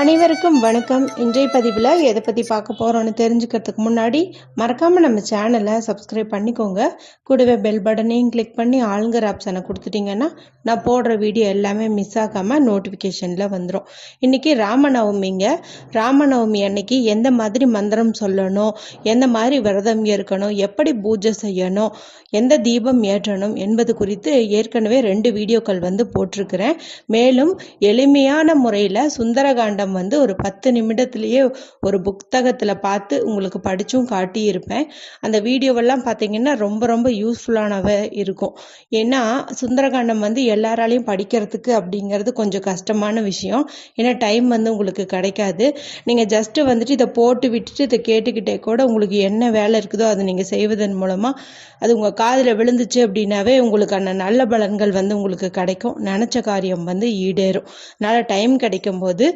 அனைவருக்கும் வணக்கம். இன்றைய பதிவில் எதை பற்றி பார்க்க போகிறோன்னு தெரிஞ்சுக்கிறதுக்கு முன்னாடி மறக்காமல் நம்ம சேனலை சப்ஸ்கிரைப் பண்ணிக்கோங்க. கூடவே பெல் பட்டனையும் கிளிக் பண்ணி ஆளுங்கிற ஆப்ஷனை கொடுத்துட்டிங்கன்னா நான் போடுற வீடியோ எல்லாமே மிஸ் ஆகாமல் நோட்டிஃபிகேஷனில் வந்துடும் இன்றைக்கி ராமநவமிங்க. ராமநவமி அன்னைக்கு எந்த மாதிரி மந்திரம் சொல்லணும்? எந்த மாதிரி விரதம் இருக்கணும்? எப்படி பூஜை செய்யணும்? எந்த தீபம் ஏற்றணும்? என்பது குறித்து ஏற்கனவே ரெண்டு வீடியோக்கள் வந்து போட்டிருக்கிறேன். மேலும் எளிமையான முறையில் சுந்தரகாண்டம் வந்து ஒரு பத்து நிமிடத்துலேயே ஒரு புத்தகத்தில் பார்த்து உங்களுக்கு படித்தும் காட்டியிருப்பேன். அந்த வீடியோவெல்லாம் பார்த்தீங்கன்னா ரொம்ப ரொம்ப யூஸ்ஃபுல்லானவே இருக்கும். ஏன்னா சுந்தரகாண்டம் வந்து எல்லாராலையும் படிக்கிறதுக்கு அப்படிங்கிறது கொஞ்சம் கஷ்டமான விஷயம். ஏன்னா டைம் வந்து உங்களுக்கு கிடைக்காது. நீங்கள் ஜஸ்ட்டு வந்துட்டு இதை போட்டு விட்டுட்டு இதை கேட்டுக்கிட்டே கூட உங்களுக்கு என்ன வேலை இருக்குதோ அதை நீங்கள் செய்வதன் மூலமாக அது உங்கள் காதில் விழுந்துச்சு அப்படின்னாவே உங்களுக்கான நல்ல பலன்கள் வந்து உங்களுக்கு கிடைக்கும். நினச்ச காரியம் வந்து ஈடேறும். அதனால் டைம் கிடைக்கும் போது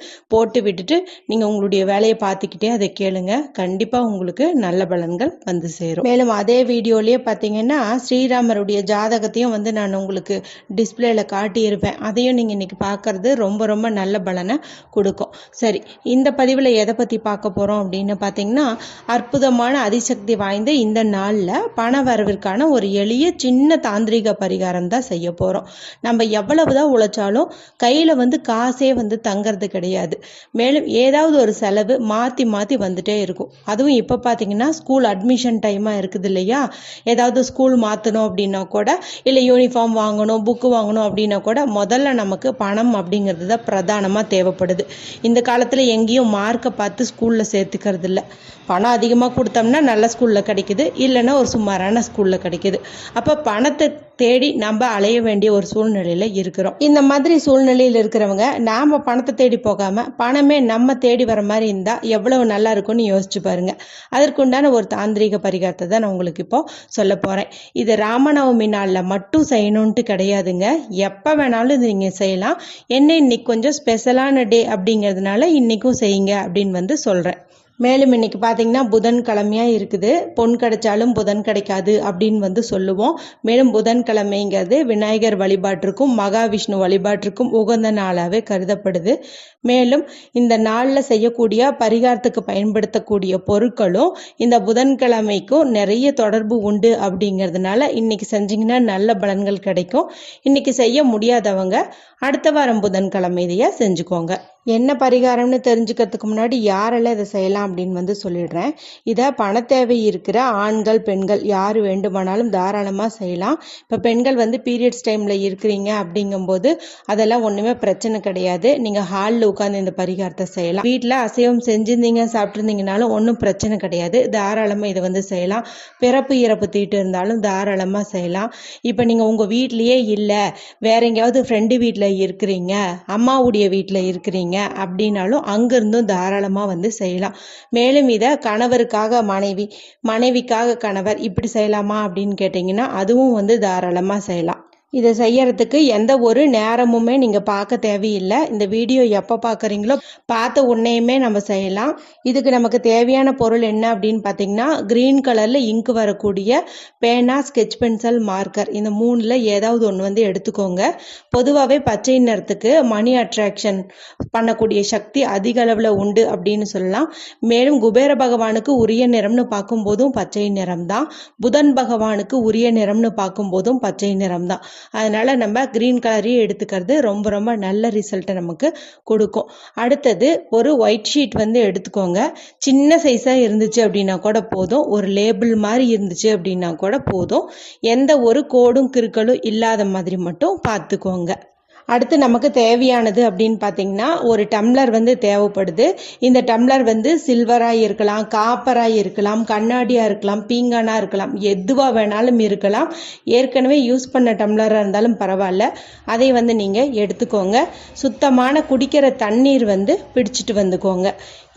போட்டு விட்டுட்டு நீங்கள் உங்களுடைய வேலையை பார்த்துக்கிட்டே அதை கேளுங்க. கண்டிப்பாக உங்களுக்கு நல்ல பலன்கள் வந்து சேரும். மேலும் அதே வீடியோலேயே பார்த்தீங்கன்னா ஸ்ரீராமருடைய ஜாதகத்தையும் வந்து நான் உங்களுக்கு டிஸ்பிளேல காட்டியிருப்பேன். அதையும் நீங்கள் இன்னைக்கு பார்க்கறது ரொம்ப ரொம்ப நல்ல பலனை கொடுக்கும். சரி இந்த பதிவில் எதை பற்றி பார்க்க போகிறோம் அப்படின்னு பார்த்தீங்கன்னா அற்புதமான அதிசக்தி வாய்ந்த இந்த நாளில் பண வரவிற்கான ஒரு எளிய சின்ன தாந்திரிக பரிகாரம் தான் செய்ய போகிறோம் நம்ம எவ்வளவு தான் உழைச்சாலும் கையில் வந்து காசே வந்து தங்கிறது கிடையாது. மேலும் ஏதாவது ஒரு செலவு மாற்றி மாற்றி வந்துட்டே இருக்கும். அதுவும் இப்போ பார்த்தீங்கன்னா ஸ்கூல் அட்மிஷன் டைமாக இருக்குது இல்லையா? ஏதாவது ஸ்கூல் மாற்றணும் அப்படின்னா கூட இல்லை யூனிஃபார்ம் வாங்கணும் புக்கு வாங்கணும் அப்படின்னா கூட முதல்ல நமக்கு பணம் அப்படிங்கிறது தான் பிரதானமாக தேவைப்படுது. இந்த காலத்தில் எங்கேயும் மார்க்கை பார்த்து ஸ்கூலில் சேர்த்துக்கிறது இல்லை. பணம் அதிகமாக கொடுத்தோம்னா நல்ல ஸ்கூலில் கிடைக்குது. இல்லைன்னா ஒரு சுமாரான ஸ்கூலில் கிடைக்குது. அப்போ பணத்தை தேடி நம்ம அலைய வேண்டிய ஒரு சூழ்நிலையில் இருக்கிறோம். இந்த மாதிரி சூழ்நிலையில் இருக்கிறவங்க நாம் பணத்தை தேடி போகாமல் பணமே நம்ம தேடி வர மாதிரி இருந்தால் எவ்வளவு நல்லா இருக்கும்னு யோசிச்சு பாருங்க. அதற்குண்டான ஒரு தாந்திரிக பரிகாரத்தை தான் நான் உங்களுக்கு இப்போ சொல்ல போகிறேன் இது ராமநவமி நாளில் மட்டும் செய்யணுன்ட்டு கிடையாதுங்க. எப்போ வேணாலும் இது நீங்கள் செய்யலாம். என்ன இன்னைக்கு கொஞ்சம் ஸ்பெஷலான டே அப்படிங்கிறதுனால இன்றைக்கும் செய்யுங்க அப்படின்னு வந்து சொல்கிறேன் மேலும் இன்னைக்கு பார்த்தீங்கன்னா புதன் கிழமையாக இருக்குது. பொன் கிடைச்சாலும் புதன் கிடைக்காது அப்படின்னு வந்து சொல்லுவோம். மேலும் புதன்கிழமைங்கிறது விநாயகர் வழிபாட்டிற்கும் மகாவிஷ்ணு வழிபாட்டிற்கும் உகந்த நாளாகவே கருதப்படுது. மேலும் இந்த நாளில் செய்யக்கூடிய பரிகாரத்துக்கு பயன்படுத்தக்கூடிய பொருட்களும் இந்த புதன்கிழமைக்கும் நிறைய தொடர்பு உண்டு அப்படிங்கிறதுனால இன்னைக்கு செஞ்சீங்கன்னா நல்ல பலன்கள் கிடைக்கும். இன்னைக்கு செய்ய முடியாதவங்க அடுத்த வாரம் புதன்கிழமையிலேயே செஞ்சுக்கோங்க. என்ன பரிகாரம்னு தெரிஞ்சுக்கிறதுக்கு முன்னாடி யாரெல்லாம் இதை செய்யலாம் அப்படின்னு வந்து சொல்லிடுறேன். இதை பண தேவை இருக்கிற ஆண்கள் பெண்கள் யார் வேண்டுமானாலும் தாராளமாக செய்யலாம். இப்போ பெண்கள் வந்து பீரியட்ஸ் டைமில் இருக்கிறீங்க அப்படிங்கும்போது அதெல்லாம் ஒன்றுமே பிரச்சனை கிடையாது. நீங்கள் ஹாலில் உட்காந்து இந்த பரிகாரத்தை செய்யலாம். வீட்டில் அசைவம் செஞ்சுருந்தீங்க சாப்பிட்ருந்தீங்கனாலும் ஒன்றும் பிரச்சனை கிடையாது. தாராளமாக இதை வந்து செய்யலாம். பிறப்பு இறப்பு தீட்டு இருந்தாலும் தாராளமாக செய்யலாம். இப்போ நீங்கள் உங்கள் வீட்லேயே இல்லை வேற எங்கேயாவது ஃப்ரெண்டு வீட்டில் இருக்கிறீங்க அம்மாவுடைய வீட்டில் இருக்கிறீங்க அப்படின்னாலும் அங்கிருந்தும் தாராளமாக வந்து செய்யலாம். மேலும் இதை கணவருக்காக மனைவி மனைவிக்காக கணவர் இப்படி செய்யலாமா அப்படின்னு கேட்டிங்கன்னா அதுவும் வந்து தாராளமாக செய்யலாம். இதை செய்யறதுக்கு எந்த ஒரு நேரமுமே நீங்கள் பார்க்க தேவையில்லை. இந்த வீடியோ எப்போ பார்க்குறீங்களோ பார்த்த உன்னையுமே நம்ம செய்யலாம். இதுக்கு நமக்கு தேவையான பொருள் என்ன அப்படின்னு பார்த்தீங்கன்னா க்ரீன் கலரில் இங்கு வரக்கூடிய பேனா ஸ்கெட்ச் பென்சில் மார்க்கர் இந்த மூணில் ஏதாவது ஒன்று வந்து எடுத்துக்கோங்க. பொதுவாகவே பச்சை நிறத்துக்கு மணி அட்ராக்ஷன் பண்ணக்கூடிய சக்தி அதிக அளவில் உண்டு அப்படின்னு சொல்லலாம். மேலும் குபேர பகவானுக்கு உரிய நிறம்னு பார்க்கும்போதும் பச்சை நிறம் தான் புதன் பகவானுக்கு உரிய நிறம்னு பார்க்கும்போதும் பச்சை நிறம் தான் அதனால நம்ம க்ரீன் கலரையும் எடுத்துக்கிறது ரொம்ப ரொம்ப நல்ல ரிசல்ட்டை நமக்கு கொடுக்கும். அடுத்தது ஒரு ஒயிட் ஷீட் வந்து எடுத்துக்கோங்க. சின்ன சைஸாக இருந்துச்சு அப்படின்னா கூட போதும். ஒரு லேபிள் மாதிரி இருந்துச்சு அப்படின்னா கூட போதும். எந்த ஒரு கோடும் கிறுக்கலும் இல்லாத மாதிரி மட்டும் பார்த்துக்கோங்க. அடுத்து நமக்கு தேவையானது அப்படின்னு பார்த்தீங்கன்னா ஒரு டம்ளர் வந்து தேவைப்படுது. இந்த டம்ளர் வந்து சில்வராக இருக்கலாம் காப்பராக இருக்கலாம் கண்ணாடியாக இருக்கலாம் பீங்கானாக இருக்கலாம் எதுவாக வேணாலும் இருக்கலாம். ஏற்கனவே யூஸ் பண்ண டம்ளராக இருந்தாலும் பரவாயில்ல. அதை வந்து நீங்கள் எடுத்துக்கோங்க. சுத்தமான குடிக்கிற தண்ணீர் வந்து பிடிச்சிட்டு வந்துக்கோங்க.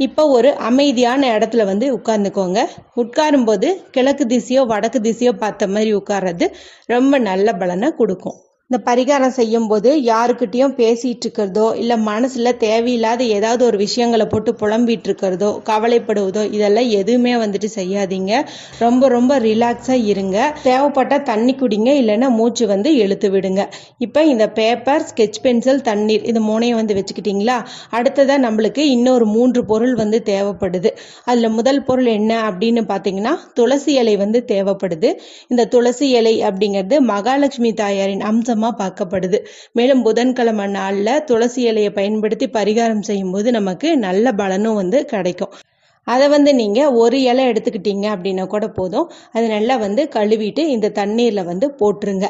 இப்போ ஒரு அமைதியான இடத்துல வந்து உட்காந்துக்கோங்க உட்காரும்போது கிழக்கு திசையோ வடக்கு திசையோ பார்த்த மாதிரி உட்கார்றது ரொம்ப நல்ல பலனை கொடுக்கும். இந்த பரிகாரம் செய்யும்போது யாருக்கிட்டேயும் பேசிகிட்டு இருக்கிறதோ இல்லை மனசில் தேவையில்லாத ஏதாவது ஒரு விஷயங்களை போட்டு புலம்பிட்டு இருக்கிறதோ கவலைப்படுவதோ இதெல்லாம் எதுவுமே வந்துட்டு செய்யாதீங்க. ரொம்ப ரொம்ப ரிலாக்ஸாக இருங்க. தேவைப்பட்ட தண்ணி குடிங்க இல்லைன்னா மூச்சு வந்து இழுத்து விடுங்க. இப்போ இந்த பேப்பர் ஸ்கெட்ச் பென்சில் தண்ணீர் இது மூணையும் வந்து வச்சுக்கிட்டிங்களா? அடுத்ததாக நம்மளுக்கு இன்னொரு மூன்று பொருள் வந்து தேவைப்படுது. அதில் முதல் பொருள் என்ன அப்படின்னு பார்த்தீங்கன்னா துளசி இலை வந்து தேவைப்படுது. இந்த துளசி இலை அப்படிங்கிறது மகாலட்சுமி தாயாரின் அம்சம் அம்சமாக பார்க்கப்படுது. மேலும் புதன்கிழமை நாளில் துளசி இலையை பயன்படுத்தி பரிகாரம் செய்யும்போது நமக்கு நல்ல பலனும் வந்து கிடைக்கும். அதை வந்து நீங்கள் ஒரு இலை எடுத்துக்கிட்டீங்க அப்படின்னா கூட போதும். அது நல்லா வந்து கழுவிட்டு இந்த தண்ணீரில் வந்து போட்டுருங்க.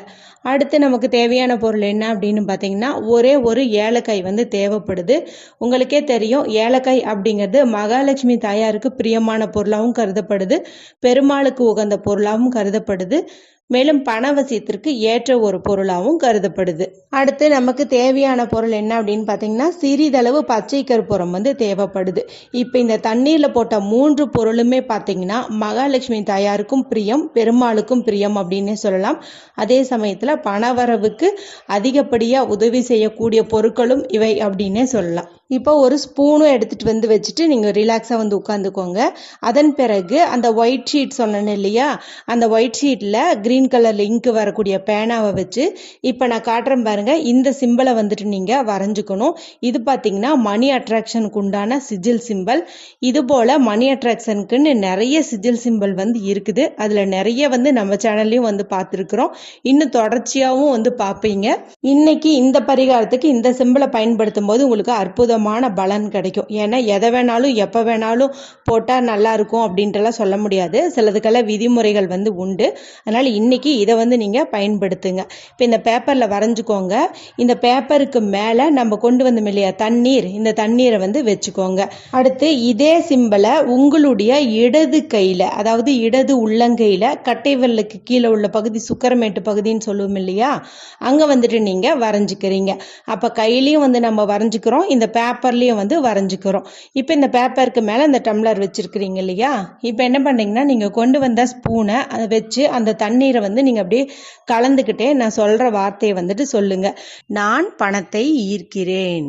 அடுத்து நமக்கு தேவையான பொருள் என்ன அப்படின்னு பார்த்தீங்கன்னா ஒரே ஒரு ஏலக்காய் வந்து தேவைப்படுது. உங்களுக்கே தெரியும் ஏலக்காய் அப்படிங்கிறது மகாலட்சுமி தாயாருக்கு பிரியமான பொருளாகவும் கருதப்படுது. பெருமாளுக்கு உகந்த பொருளாகவும் கருதப்படுது. மேலும் பணவசியத்திற்கு ஏற்ற ஒரு பொருளாகவும் கருதப்படுது. அடுத்து நமக்கு தேவையான பொருள் என்ன அப்படின்னு பார்த்தீங்கன்னா சிறிதளவு பச்சை கருப்புரம் வந்து தேவைப்படுது. இப்போ இந்த தண்ணீரில் போட்ட மூன்று பொருளுமே பார்த்தீங்கன்னா மகாலட்சுமி தாயாருக்கும் பிரியம் பெருமாளுக்கும் பிரியம் அப்படின்னு சொல்லலாம். அதே சமயத்தில் பணவரவுக்கு அதிகப்படியாக உதவி செய்யக்கூடிய பொருட்களும் இவை அப்படின்னே சொல்லலாம். இப்போ ஒரு ஸ்பூனும் எடுத்துகிட்டு வந்து வச்சுட்டு நீங்கள் ரிலாக்ஸாக வந்து உட்காந்துக்கோங்க அதன் பிறகு அந்த ஒயிட் ஷீட் சொன்னேன் இல்லையா? அந்த ஒயிட் ஷீட்டில் க்ரீன் கலர் இங்கு வரக்கூடிய பேனாவை வச்சு இப்போ நான் காட்டுறேன் பாருங்கள் இந்த சிம்பிளை வந்துட்டு நீங்கள் வரைஞ்சிக்கணும். இது பார்த்தீங்கன்னா மணி அட்ராக்ஷனுக்கு உண்டான சிஜில் சிம்பிள் இது போல் மணி அட்ராக்ஷனுக்குன்னு நிறைய சிஜில் சிம்பிள் வந்து இருக்குது. அதில் நிறைய வந்து நம்ம சேனல்லையும் வந்து பார்த்துருக்குறோம். இன்னும் தொடர்ச்சியாகவும் வந்து பார்ப்பீங்க. இன்னைக்கு இந்த பரிகாரத்துக்கு இந்த சிம்பிளை பயன்படுத்தும் போது உங்களுக்கு அற்புதம் அற்புதமான பலன் கிடைக்கும். ஏன்னா எதை வேணாலும் எப்போ வேணாலும் போட்டால் நல்லா இருக்கும் அப்படின்ட்டுலாம் சொல்ல முடியாது. சிலதுக்கெல்லாம் விதிமுறைகள் வந்து உண்டு. அதனால் இன்னைக்கு இதை வந்து நீங்கள் பயன்படுத்துங்க. இப்போ இந்த பேப்பரில் வரைஞ்சிக்கோங்க. இந்த பேப்பருக்கு மேலே நம்ம கொண்டு வந்தோம் இல்லையா தண்ணீர். இந்த தண்ணீரை வந்து வச்சுக்கோங்க. அடுத்து இதே சிம்பிளை உங்களுடைய இடது கையில் அதாவது இடது உள்ளங்கையில் கட்டை விரலுக்கு கீழே உள்ள பகுதி சுக்கரமேட்டு பகுதின்னு சொல்லுவோம் இல்லையா அங்கே வந்துட்டு நீங்கள் வரைஞ்சிக்கிறீங்க. அப்போ கையிலையும் வந்து நம்ம வரைஞ்சிக்கிறோம். இந்த பேப்பர்லேயும் வந்து வரைஞ்சிக்கிறோம். இப்போ இந்த பேப்பருக்கு மேலே இந்த டம்ளர் வச்சுருக்கிறீங்க இல்லையா? இப்போ என்ன பண்ணுறீங்கன்னா நீங்கள் கொண்டு வந்த ஸ்பூனை அதை வச்சு அந்த தண்ணீரை வந்து நீங்கள் அப்படியே கலந்துக்கிட்டே நான் சொல்கிற வார்த்தையை வந்துட்டு சொல்லுங்கள் நான் பணத்தை ஈர்க்கிறேன்.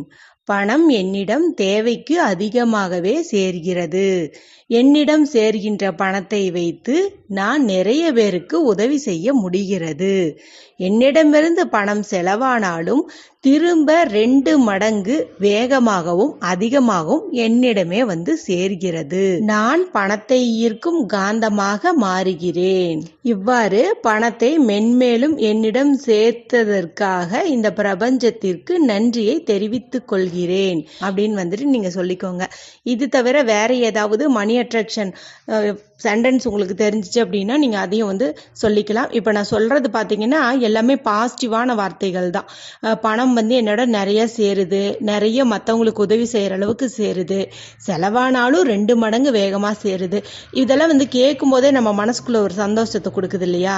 பணம் என்னிடம் தேவைக்கு அதிகமாகவே சேர்கிறது. என்னிடம் சேர்கின்ற பணத்தை வைத்து நான் நிறைய பேருக்கு உதவி செய்ய முடிகிறது. என்னிடமிருந்து பணம் செலவானாலும் திரும்ப ரெண்டு மடங்கு வேகமாகவும் அதிகமாகவும் என்னிடமே வந்து சேர்கிறது. நான் பணத்தை ஈர்க்கும் காந்தமாக மாறுகிறேன். இவ்வாறு பணத்தை மென்மேலும் என்னிடம் சேர்த்ததற்காக இந்த பிரபஞ்சத்திற்கு நன்றியை தெரிவித்துக் கொள்கிறேன். அப்படின்னு வந்துட்டு நீங்க சொல்லிக்கோங்க. இது தவிர வேற ஏதாவது மணி அட்ராக்ஷன் சென்டென்ஸ் உங்களுக்கு தெரிஞ்சிச்சு அப்படின்னா நீங்கள் அதையும் வந்து சொல்லிக்கலாம். இப்போ நான் சொல்கிறது பார்த்தீங்கன்னா எல்லாமே பாசிட்டிவான வார்த்தைகள் தான். பணம் வந்து என்னோட நிறைய சேருது. நிறைய மற்றவங்களுக்கு உதவி செய்கிற அளவுக்கு சேருது. செலவானாலும் ரெண்டு மடங்கு வேகமாக சேருது. இதெல்லாம் வந்து கேட்கும் போதே நம்ம மனசுக்குள்ளே ஒரு சந்தோஷத்தை கொடுக்குது இல்லையா?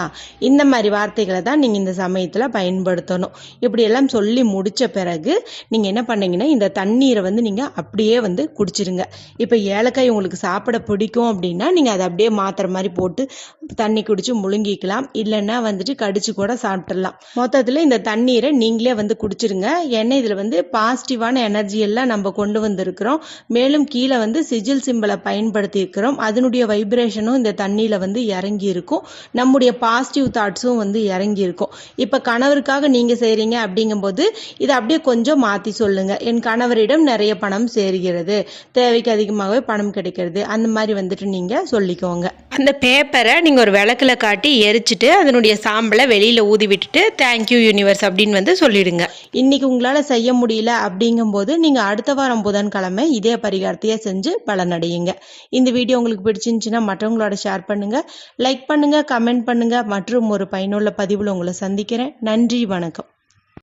இந்த மாதிரி வார்த்தைகளை தான் நீங்கள் இந்த சமயத்தில் பயன்படுத்தணும். இப்படியெல்லாம் சொல்லி முடித்த பிறகு நீங்கள் என்ன பண்ணீங்கன்னா இந்த தண்ணீரை வந்து நீங்கள் அப்படியே வந்து குடிச்சிருங்க. இப்போ ஏலக்காய் உங்களுக்கு சாப்பிட பிடிக்கும் அப்படின்னா நீங்கள் அதை அப்படியே மாத்திரை மாதிரி போட்டு தண்ணி குடிச்சு முழுங்கிக்கலாம். இல்லைன்னா வந்துட்டு கடிச்சு கூட சாப்பிட்றலாம் மொத்தத்தில் இந்த தண்ணீரை நீங்களே வந்து குடிச்சிருங்க. ஏன்னா இதில் வந்து பாசிட்டிவான எனர்ஜி எல்லாம் நம்ம கொண்டு வந்திருக்கிறோம். மேலும் கீழே வந்து சிஜில் சிம்பிளை பயன்படுத்தி இருக்கிறோம். அதனுடைய வைப்ரேஷனும் இந்த தண்ணியில் வந்து இறங்கி இருக்கும். நம்முடைய பாசிட்டிவ் தாட்ஸும் வந்து இறங்கி இருக்கும். இப்போ கணவருக்காக நீங்கள் செய்கிறீங்க அப்படிங்கும்போது இதை அப்படியே கொஞ்சம் மாற்றி சொல்லுங்க. என் கணவரிடம் நிறைய பணம் சேர்கிறது. தேவைக்கு அதிகமாகவே பணம் கிடைக்கிறது. அந்த மாதிரி வந்துட்டு நீங்கள் சொல்லிக்கோங்க அந்த பேப்பரை நீங்கள் ஒரு விளக்குல காட்டி எரிச்சிட்டு அதனுடைய சாம்பலை வெளியில் ஊதி விட்டுட்டு தேங்க்யூ யூனிவர்ஸ் அப்படின்னு வந்து சொல்லிடுங்க. இன்றைக்கி உங்களால் செய்ய முடியல அப்படிங்கும்போது நீங்கள் அடுத்த வாரம் புதன்கிழமை இதே பரிகாரத்தையே செஞ்சு பலனடையுங்க. இந்த வீடியோ உங்களுக்கு பிடிச்சிருந்துச்சுன்னா மற்றவங்களோட ஷேர் பண்ணுங்கள் லைக் பண்ணுங்கள் கமெண்ட் பண்ணுங்கள் மற்றும் ஒரு பயனுள்ள பதிவில் உங்களை சந்திக்கிறேன். நன்றி வணக்கம்.